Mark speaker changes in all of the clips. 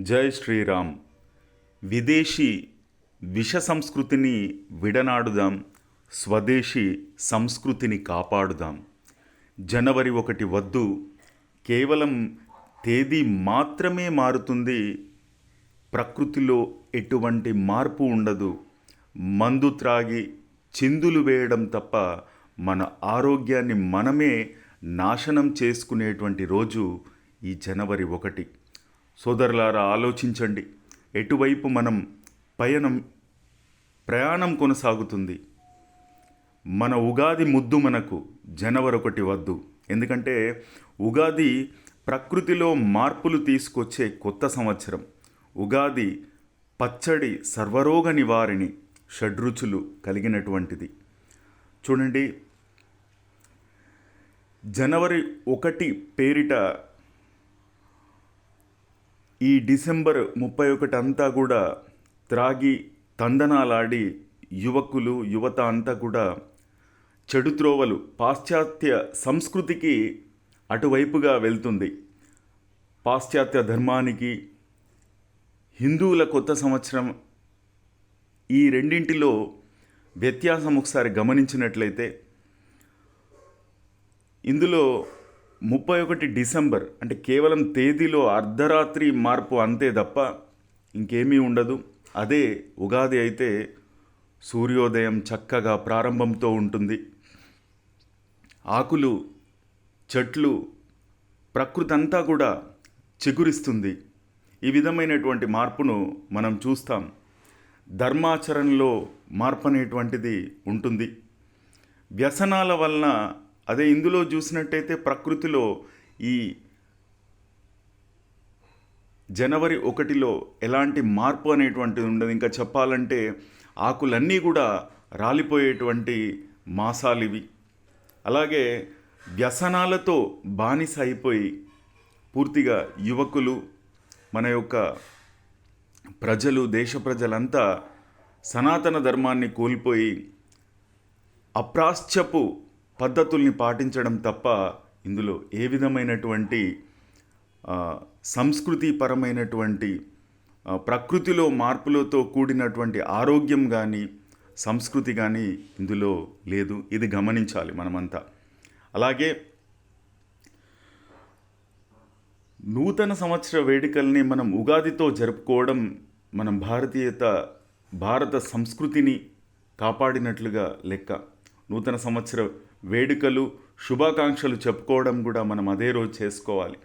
Speaker 1: జై శ్రీరామ్. విదేశీ విష సంస్కృతిని విడనాడుదాం స్వదేశీ సంస్కృతిని కాపాడుదాం. జనవరి ఒకటి వద్దు కేవలం తేదీ మాత్రమే మారుతుంది ప్రకృతిలో ఎటువంటి మార్పు ఉండదు. మందు త్రాగి చిందులు వేయడం తప్ప మన ఆరోగ్యాన్ని మనమే నాశనం చేసుకునేటువంటి రోజు ఈ జనవరి ఒకటి. సోదరులారా ఆలోచించండి. ఎటువైపు మనం పయనం ప్రయాణం కొనసాగుతుంది మన ఉగాది ముద్దు మనకు జనవరి ఒకటి వద్దు. ఎందుకంటే ఉగాది ప్రకృతిలో మార్పులు తీసుకొచ్చే కొత్త సంవత్సరం. ఉగాది పచ్చడి సర్వరోగ నివారిణి షడ్రుచులు కలిగినటువంటిది. చూడండి జనవరి ఒకటి పేరిట ఈ డిసెంబర్ ముప్పై ఒకటి అంతా కూడా త్రాగి తందనాలాడి యువకులు యువత అంతా కూడా చెడు త్రోవలు పాశ్చాత్య సంస్కృతికి అటువైపుగా వెళ్తుంది. పాశ్చాత్య ధర్మానికి హిందువుల కొత్త సంవత్సరం ఈ రెండింటిలో వ్యత్యాసం ఒకసారి గమనించినట్లయితే ఇందులో ముప్పై ఒకటి డిసెంబర్ అంటే కేవలం తేదీలో అర్ధరాత్రి మార్పు అంతే తప్ప ఇంకేమీ ఉండదు. అదే ఉగాది అయితే సూర్యోదయం చక్కగా ప్రారంభంతో ఉంటుంది. ఆకులు చెట్లు ప్రకృతి అంతా కూడా చిగురిస్తుంది. ఈ విధమైనటువంటి మార్పును మనం చూస్తాం. ధర్మాచరణలో మార్పు అనేటువంటిది ఉంటుంది. వ్యసనాల వలన అదే ఇందులో చూసినట్టయితే ప్రకృతిలో ఈ జనవరి ఒకటిలో ఎలాంటి మార్పు అనేటువంటిది ఉండదు. ఇంకా చెప్పాలంటే ఆకులన్నీ కూడా రాలిపోయేటువంటి మాసాలు ఇవి. అలాగే వ్యసనాలతో బానిస అయిపోయి పూర్తిగా యువకులు మన యొక్క ప్రజలు దేశ ప్రజలంతా సనాతన ధర్మాన్ని కోల్పోయి అప్రాశ్చపు పద్ధతుల్ని పాటించడం తప్ప ఇందులో ఏ విధమైనటువంటి సంస్కృతిపరమైనటువంటి ప్రకృతిలో మార్పులతో కూడినటువంటి ఆరోగ్యం కానీ సంస్కృతి కానీ ఇందులో లేదు. ఇది గమనించాలి మనమంతా. అలాగే నూతన సంవత్సర వేడుకల్ని మనం ఉగాదితో జరుపుకోవడం మనం భారతీయత భారత సంస్కృతిని కాపాడినట్లుగా లెక్క. నూతన సంవత్సర వేడుకలు శుభాకాంక్షలు చెప్పుకోవడం కూడా మనం అదే రోజు చేసుకోవాలి.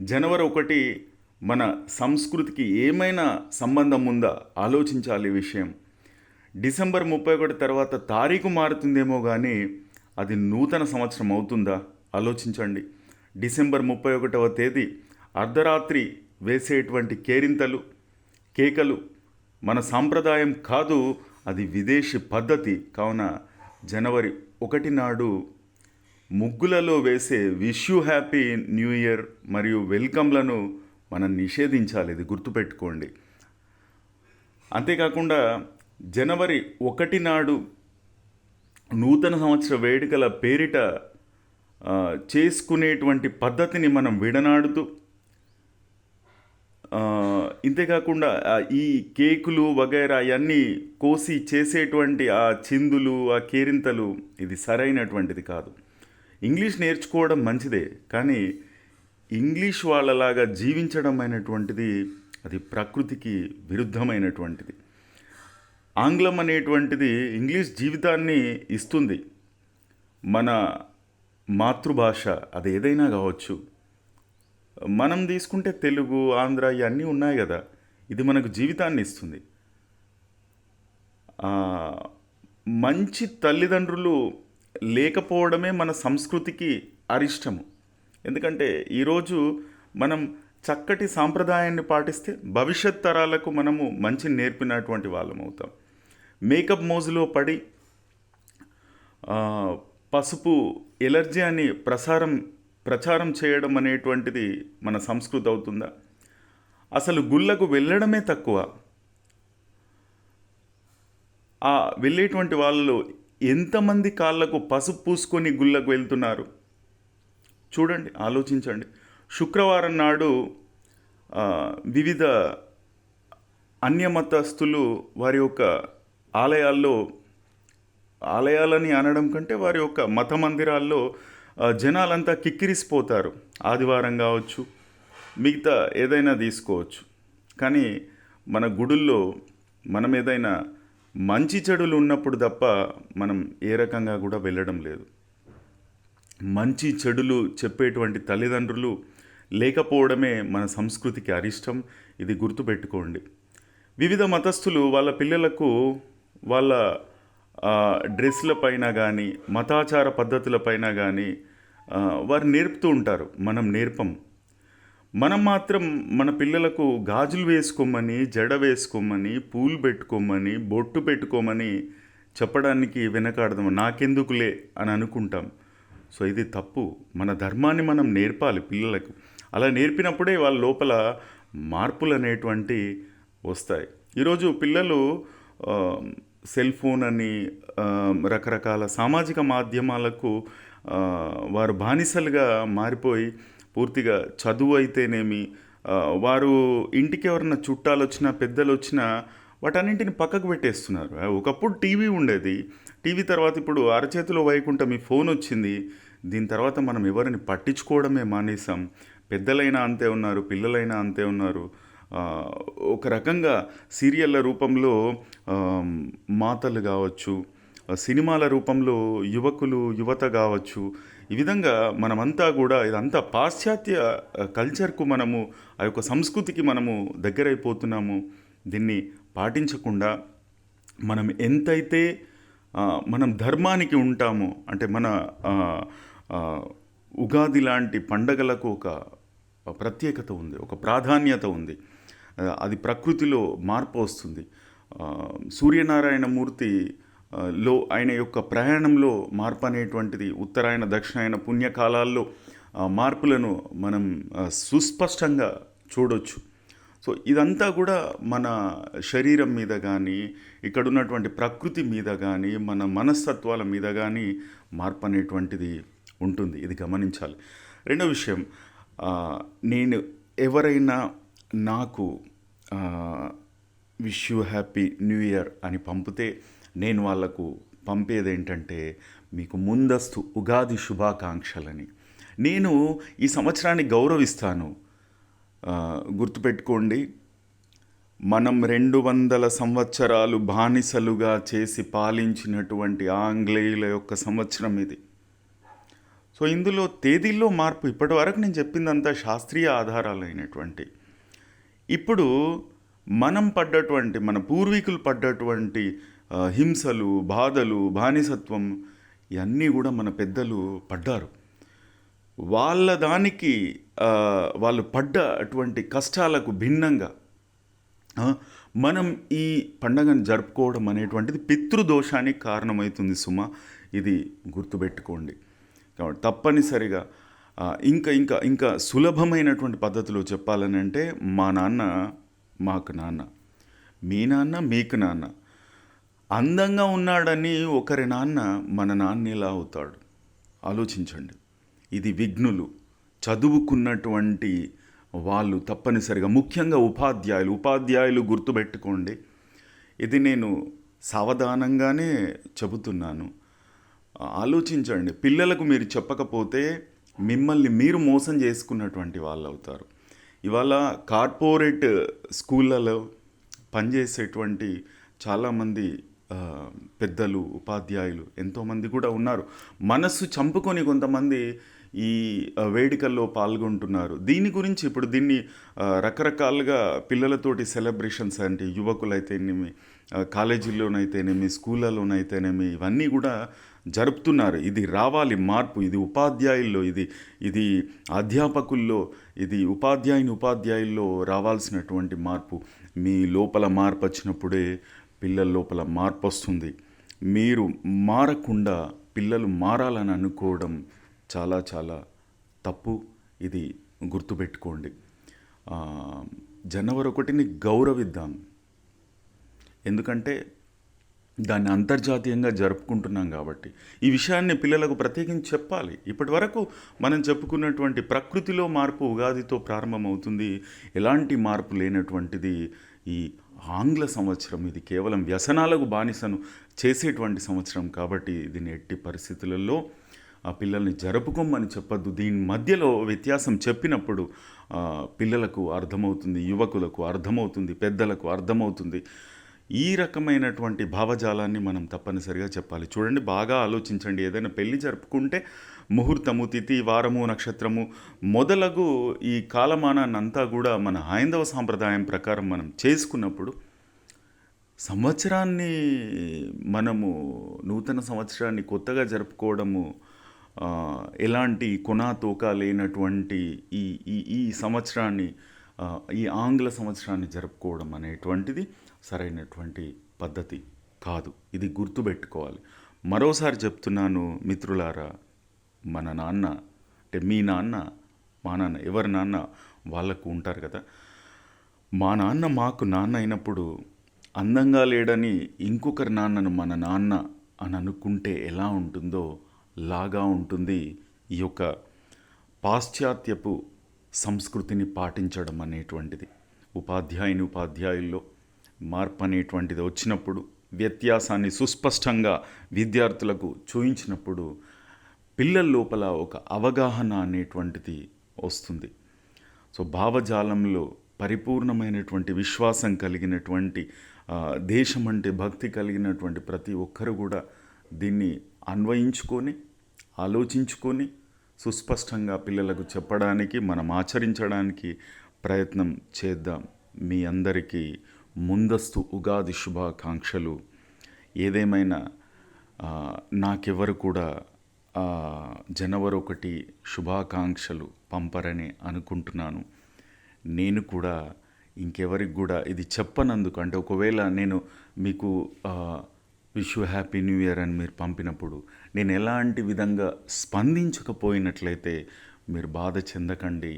Speaker 1: జనవరి ఒకటి మన సంస్కృతికి ఏమైనా సంబంధం ఉందా? ఆలోచించాలి విషయం. డిసెంబర్ ముప్పై ఒకటి తర్వాత తారీఖు మారుతుందేమో కానీ అది నూతన సంవత్సరం అవుతుందా? ఆలోచించండి. డిసెంబర్ ముప్పై ఒకటవ తేదీ అర్ధరాత్రి వేసేటువంటి కేరింతలు కేకలు మన సాంప్రదాయం కాదు అది విదేశీ పద్ధతి. కావున జనవరి ఒకటి నాడు ముగ్గులలో వేసే wish you happy new year మరియు వెల్కమ్లను మనం నిషేధించాలి. ఇది గుర్తుపెట్టుకోండి. అంతేకాకుండా జనవరి ఒకటి నాడు నూతన సంవత్సర వేడుకల పేరిట చేసుకునేటువంటి పద్ధతిని మనం విడనాడుతూ ఇంతేకాకుండా ఈ కేకులు వగైరా అవన్నీ కోసి చేసేటువంటి ఆ చిందులు ఆ కేరింతలు ఇది సరైనటువంటిది కాదు. ఇంగ్లీష్ నేర్చుకోవడం మంచిదే కానీ ఇంగ్లీష్ వాళ్ళలాగా జీవించడం అయినటువంటిది అది ప్రకృతికి విరుద్ధమైనటువంటిది. ఆంగ్లం అనేటువంటిది ఇంగ్లీష్ జీవితాన్ని ఇస్తుంది. మన మాతృభాష అది ఏదైనా కావచ్చు. మనం తీసుకుంటే తెలుగు ఆంధ్ర ఇవన్నీ ఉన్నాయి కదా. ఇది మనకు జీవితాన్ని ఇస్తుంది. మంచి తల్లిదండ్రులు లేకపోవడమే మన సంస్కృతికి అరిష్టము. ఎందుకంటే ఈరోజు మనం చక్కటి సాంప్రదాయాన్ని పాటిస్తే భవిష్యత్ తరాలకు మనము మంచి నేర్పినటువంటి వాళ్ళం అవుతాం. మేకప్ మోజులో పడి పసుపు ఎలర్జీ అని ప్రసారం ప్రచారం చేయడం అనేటువంటిది మన సంస్కృతి అవుతుందా? అసలు గుళ్ళకు వెళ్ళడమే తక్కువ. ఆ వెళ్ళేటువంటి వాళ్ళు ఎంతమంది కాళ్ళకు పసుపు పూసుకొని గుళ్ళకు వెళ్తున్నారు? చూడండి ఆలోచించండి. శుక్రవారం నాడు వివిధ అన్యమతస్థులు వారి యొక్క ఆలయాల్లో ఆలయాలని అనడం కంటే వారి యొక్క మత మందిరాల్లో జనాలంతా కిక్కిరిసిపోతారు. ఆదివారం కావచ్చు మిగతా ఏదైనా తీసుకోవచ్చు. కానీ మన గుడుల్లో మనం ఏదైనా మంచి చెడులు ఉన్నప్పుడు తప్ప మనం ఏ రకంగా కూడా వెళ్ళడం లేదు. మంచి చెడులు చెప్పేటువంటి తల్లిదండ్రులు లేకపోవడమే మన సంస్కృతికి అరిష్టం ఇది గుర్తుపెట్టుకోండి. వివిధ మతస్థులు వాళ్ళ పిల్లలకు వాళ్ళ డ్రెస్లపైన డ్రెస్ల పైన కానీ మతాచార పద్ధతులపైన కానీ వారు నేర్పుతూ ఉంటారు. మనం నేర్పం. మనం మాత్రం మన పిల్లలకు గాజులు వేసుకోమని జడ వేసుకోమని పూలు పెట్టుకోమని బొట్టు పెట్టుకోమని చెప్పడానికి వెనకాడదాం. నాకెందుకులే అని అనుకుంటాం. సో ఇది తప్పు. మన ధర్మాన్ని మనం నేర్పాలి పిల్లలకు. అలా నేర్పినప్పుడే వాళ్ళ లోపల మార్పులు అనేటువంటి వస్తాయి. ఈరోజు పిల్లలు సెల్ ఫోన్ అని రకరకాల సామాజిక మాధ్యమాలకు వారు బానిసలుగా మారిపోయి పూర్తిగా చదువు అయితేనేమి వారు ఇంటికి ఎవరన్నా చుట్టాలు వచ్చినా పెద్దలు వచ్చినా వాటన్నింటిని పక్కకు పెట్టేస్తున్నారు. ఒకప్పుడు టీవీ ఉండేది. టీవీ తర్వాత ఇప్పుడు అరచేతిలో వైకుంఠం ఈ ఫోన్ వచ్చింది. దీని తర్వాత మనం ఎవరిని పట్టించుకోవడమే మానేసాం పెద్దలైనా అంతే ఉన్నారు పిల్లలైనా అంతే ఉన్నారు. ఒక రకంగా సీరియళ్ళ రూపంలో మాతలు కావచ్చు సినిమాల రూపంలో యువకులు యువత కావచ్చు. ఈ విధంగా మనమంతా కూడా ఇదంతా పాశ్చాత్య కల్చర్కు మనము ఆ యొక్క సంస్కృతికి మనము దగ్గరైపోతున్నాము. దీన్ని పాటించకుండా మనం ఎంతైతే మనం ధర్మానికి ఉంటామో అంటే మన ఉగాది లాంటి పండగలకు ఒక ప్రత్యేకత ఉంది ఒక ప్రాధాన్యత ఉంది. అది ప్రకృతిలో మార్పు వస్తుంది. సూర్యనారాయణ మూర్తి లో ఆయన యొక్క ప్రయాణంలో మార్పు అనేటువంటిది ఉత్తరాయణ దక్షిణాయన పుణ్యకాలాల్లో మార్పులను మనం సుస్పష్టంగా చూడొచ్చు. సో ఇదంతా కూడా మన శరీరం మీద కానీ ఇక్కడ ఉన్నటువంటి ప్రకృతి మీద కానీ మన మనస్తత్వాల మీద కానీ మార్పు అనేటువంటిది ఉంటుంది. ఇది గమనించాలి. రెండో విషయం నేను ఎవరైనా నాకు wish you happy new year అని పంపితే నేను వాళ్ళకు పంపేది ఏంటంటే మీకు ముందస్తు ఉగాది శుభాకాంక్షలని. నేను ఈ సంవత్సరాన్ని గౌరవిస్తాను. గుర్తుపెట్టుకోండి మనం రెండు వందల సంవత్సరాలు బానిసలుగా చేసి పాలించినటువంటి ఆంగ్లేయుల యొక్క సంవత్సరం ఇది. సో ఇందులో తేదీల్లో మార్పు ఇప్పటి వరకు నేను చెప్పిందంతా శాస్త్రీయ ఆధారాలైనటువంటి ఇప్పుడు మనం పడ్డటువంటి మన పూర్వీకులు పడ్డటువంటి హింసలు బాధలు బానిసత్వం ఇవన్నీ కూడా మన పెద్దలు పడ్డారు. వాళ్ళ దానికి వాళ్ళు పడ్డ అటువంటి కష్టాలకు భిన్నంగా మనం ఈ పండగను జరుపుకోవడం అనేటువంటిది పితృదోషానికి కారణమవుతుంది సుమ. ఇది గుర్తుపెట్టుకోండి. కాబట్టి తప్పనిసరిగా ఇంకా ఇంకా ఇంకా సులభమైనటువంటి పద్ధతిలో చెప్పాలని అంటే మా నాన్న మాకు నాన్న మీ నాన్న మీకు నాన్న. అందంగా ఉన్నాడని ఒకరి నాన్న మన నాన్న ఎలా అవుతాడు. ఆలోచించండి. ఇది విఘ్నులు. చదువుకున్నటువంటి వాళ్ళు తప్పనిసరిగా ముఖ్యంగా ఉపాధ్యాయులు ఉపాధ్యాయులు గుర్తుపెట్టుకోండి. ఇది నేను సావధానంగానే చెబుతున్నాను. ఆలోచించండి. పిల్లలకు మీరు చెప్పకపోతే మిమ్మల్ని మీరు మోసం చేసుకున్నటువంటి వాళ్ళు అవుతారు. ఇవాళ కార్పొరేట్ స్కూళ్ళలో పనిచేసేటువంటి చాలామంది పెద్దలు ఉపాధ్యాయులు ఎంతోమంది కూడా ఉన్నారు. మనస్సు చంపుకొని కొంతమంది ఈ వేడుకల్లో పాల్గొంటున్నారు. దీని గురించి ఇప్పుడు దీన్ని రకరకాలుగా పిల్లలతోటి సెలబ్రేషన్స్ అంటే యువకులైతేనేమి కాలేజీల్లోనైతేనేమి స్కూళ్ళలోనైతేనేమి ఇవన్నీ కూడా జరుపుతున్నారు. ఇది రావాలి మార్పు ఇది ఉపాధ్యాయుల్లో ఇది ఇది అధ్యాపకుల్లో ఇది ఉపాధ్యాయుని ఉపాధ్యాయుల్లో రావాల్సినటువంటి మార్పు. మీ లోపల మార్పు వచ్చినప్పుడే పిల్లల లోపల మార్పు వస్తుంది. మీరు మారకుండా పిల్లలు మారాలని అనుకోవడం చాలా చాలా తప్పు. ఇది గుర్తుపెట్టుకోండి. జనవరి ఒకటిని గౌరవిద్దాం. ఎందుకంటే దాన్ని అంతర్జాతీయంగా జరుపుకుంటున్నాం కాబట్టి. ఈ విషయాన్ని పిల్లలకు ప్రత్యేకించి చెప్పాలి. ఇప్పటి వరకు మనం చెప్పుకున్నటువంటి ప్రకృతిలో మార్పు ఉగాదితో ప్రారంభమవుతుంది. ఎలాంటి మార్పు లేనటువంటిది ఈ ఆంగ్ల సంవత్సరం. ఇది కేవలం వ్యసనాలకు బానిసను చేసేటువంటి సంవత్సరం కాబట్టి దీన్ని ఎట్టి పరిస్థితులలో ఆ పిల్లల్ని జరుపుకోమని చెప్పొద్దు. దీని మధ్యలో వ్యత్యాసం చెప్పినప్పుడు పిల్లలకు అర్థమవుతుంది యువకులకు అర్థమవుతుంది పెద్దలకు అర్థమవుతుంది. ఈ రకమైనటువంటి భావజాలాన్ని మనం తప్పనిసరిగా చెప్పాలి. చూడండి బాగా ఆలోచించండి. ఏదైనా పెళ్ళి జరుపుకుంటే ముహూర్తము తిథి వారము నక్షత్రము మొదలగు ఈ కాలమానాన్ని అంతా కూడా మన హైందవ సాంప్రదాయం ప్రకారం మనం చేసుకున్నప్పుడు సంవత్సరాన్ని మనము నూతన సంవత్సరాన్ని కొత్తగా జరుపుకోవడము ఎలాంటి కొనాతోక లేనటువంటి ఈ ఈ ఈ సంవత్సరాన్ని ఈ ఆంగ్ల సంవత్సరాన్ని జరుపుకోవడం అనేటువంటిది సరైనటువంటి పద్ధతి కాదు. ఇది గుర్తుపెట్టుకోవాలి. మరోసారి చెప్తున్నాను మిత్రులారా మన నాన్న అంటే మీ నాన్న మా నాన్న ఎవరి నాన్న వాళ్ళకు ఉంటారు కదా. మా నాన్న మాకు నాన్న అయినప్పుడు అందంగా లేడని ఇంకొకరి నాన్నను మన నాన్న అని అనుకుంటే ఎలా ఉంటుందో లాగా ఉంటుంది ఈ యొక్క పాశ్చాత్యపు సంస్కృతిని పాటించడం అనేటువంటిది. ఉపాధ్యాయుని ఉపాధ్యాయుల్లో మార్పు అనేటువంటిది వచ్చినప్పుడు వ్యత్యాసాన్ని సుస్పష్టంగా విద్యార్థులకు చూయించినప్పుడు పిల్లల లోపల ఒక అవగాహన అనేటువంటిది వస్తుంది. సో భావజాలంలో పరిపూర్ణమైనటువంటి విశ్వాసం కలిగినటువంటి దేశం అంటే భక్తి కలిగినటువంటి ప్రతి ఒక్కరు కూడా దీన్ని అన్వయించుకొని ఆలోచించుకొని సుస్పష్టంగా పిల్లలకు చెప్పడానికి మనం ఆచరించడానికి ప్రయత్నం చేద్దాం. మీ అందరికీ ముందస్తు ఉగాది శుభాకాంక్షలు. ఏదేమైనా నాకెవరు కూడా జనవరి ఒకటి శుభాకాంక్షలు పంపరని అనుకుంటున్నాను. నేను కూడా ఇంకెవరికి కూడా ఇది చెప్పనందుకు అంటే ఒకవేళ నేను మీకు wish you happy new year అని మీరు పంపినప్పుడు నేను ఎలాంటి విధంగా స్పందించకపోయినట్లయితే మీరు బాధ చెందకండి.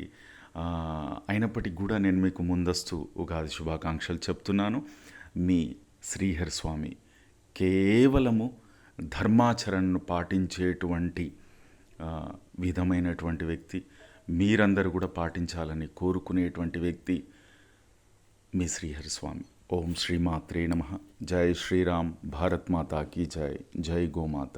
Speaker 1: అయినప్పటికీ కూడా నేను మీకు ముందస్తు ఉగాది శుభాకాంక్షలు చెప్తున్నాను. మీ శ్రీహరి స్వామి కేవలము ధర్మాచరణను పాటించేటువంటి విధమైనటువంటి వ్యక్తి మీరందరూ కూడా పాటించాలని కోరుకునేటువంటి వ్యక్తి మీ శ్రీహరి స్వామి. ఓం శ్రీమాత్రే నమ జై శ్రీరామ్ భారత్ మాతా కీ జై జై గోమాత